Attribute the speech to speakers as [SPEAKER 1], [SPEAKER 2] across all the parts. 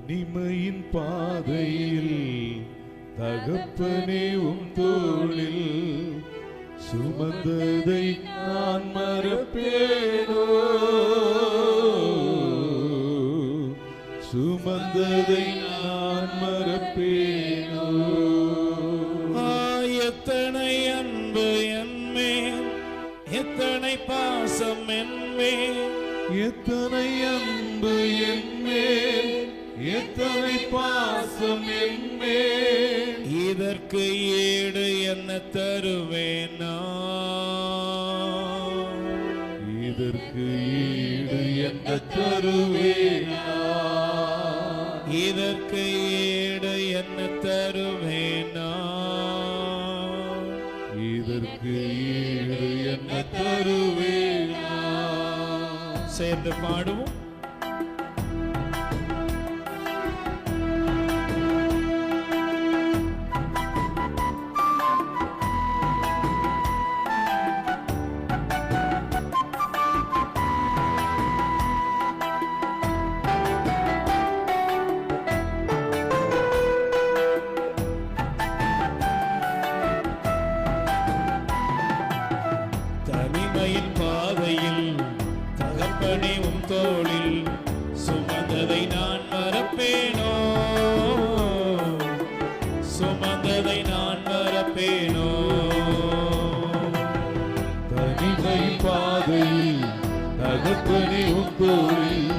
[SPEAKER 1] தனிமையின் பாதையில் தகப்பனே உம் தோளில் சுமந்ததை நான் மறப்பேனோ? சுமந்ததை நான் மறப்பேனோ?
[SPEAKER 2] எத்தனை அன்பு என்மே எத்தனை பாசம் என்மே
[SPEAKER 1] எத்தனை அன்பு எத்தனை பாசம் என்மேல்
[SPEAKER 2] இதற்கு ஈடு என்ன தருவேன்?
[SPEAKER 1] இதற்கு ஈடு என்ன தருவேனா
[SPEAKER 2] இதற்கு ஈடு என்ன தருவேன்?
[SPEAKER 1] இதற்கு ஈடு என்ன தருவேனா
[SPEAKER 2] சேர்ந்து பாடுவோம் தனிமையின் பாதையில் தகப்பனே உம் தோளில் சுமந்ததை நான் மறப்பேனோ? சுமந்ததை நான் மறப்பேனோ?
[SPEAKER 1] தனிமை பாதையில் தகப்பனே தோளில்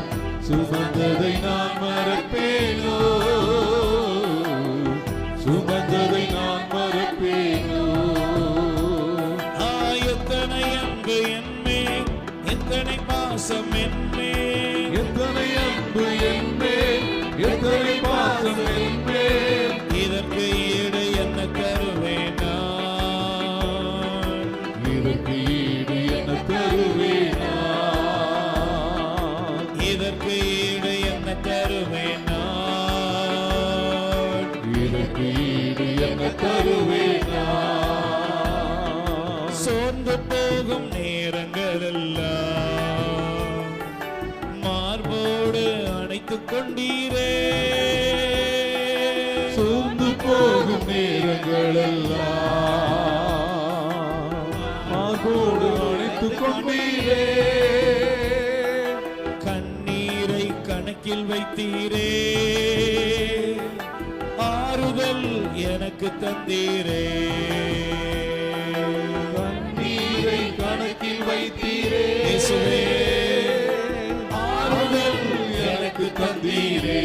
[SPEAKER 1] சுமந்ததை நான் மறப்பேனோ?
[SPEAKER 2] அன்பு என்மேல் எத்தனை பாசம் என்மேல்
[SPEAKER 1] எத்தனை அன்பு என்மேல் எத்தனை பாசம் என்மேல்
[SPEAKER 2] இதற்கு ஈடு என்ன தருவேன்?
[SPEAKER 1] இதற்கு ஈடு என்ன தருவேனா
[SPEAKER 2] இதற்கு ஈடு என்ன தருவேன்?
[SPEAKER 1] இதற்கு ஈடு என்ன தருவேனா
[SPEAKER 2] போகும் நேரங்கள் எல்லாம் மார்போடு அணைத்துக் கொண்டீரே.
[SPEAKER 1] சோர்ந்து போகும் நேரங்கள் எல்லாம் மார்போடு அணைத்துக் கொண்டீரே.
[SPEAKER 2] கண்ணீரை கணக்கில் வைத்தீரே. ஆறுதல் எனக்கு தந்தீரே. இயேசுவே,
[SPEAKER 1] ஆறுதல் எனக்கு தந்தீரே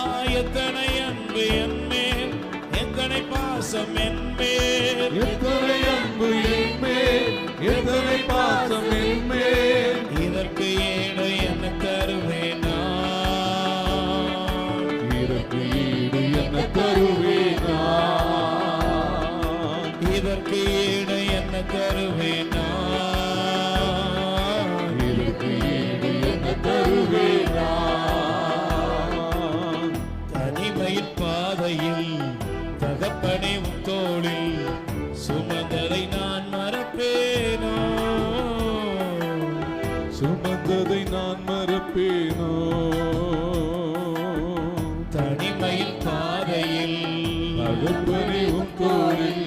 [SPEAKER 2] ஆயத்தனை அன்பு என்மேல் எத்தனை பாசம் என்மேல்
[SPEAKER 1] எத்தனை அன்பு என்மேல் எத்தனை பாசம் என்மேல்
[SPEAKER 2] இதற்கு ஈடு என்ன தருவேனா
[SPEAKER 1] இதற்கு
[SPEAKER 2] பாதையில் தகப்பனே உன் தோளில் சுமந்ததை நான் மறப்பேனோ?
[SPEAKER 1] சுமந்ததை நான் மறப்பேனோ? தனிமையில் பாதையில் தகப்பனே உன் தோளில்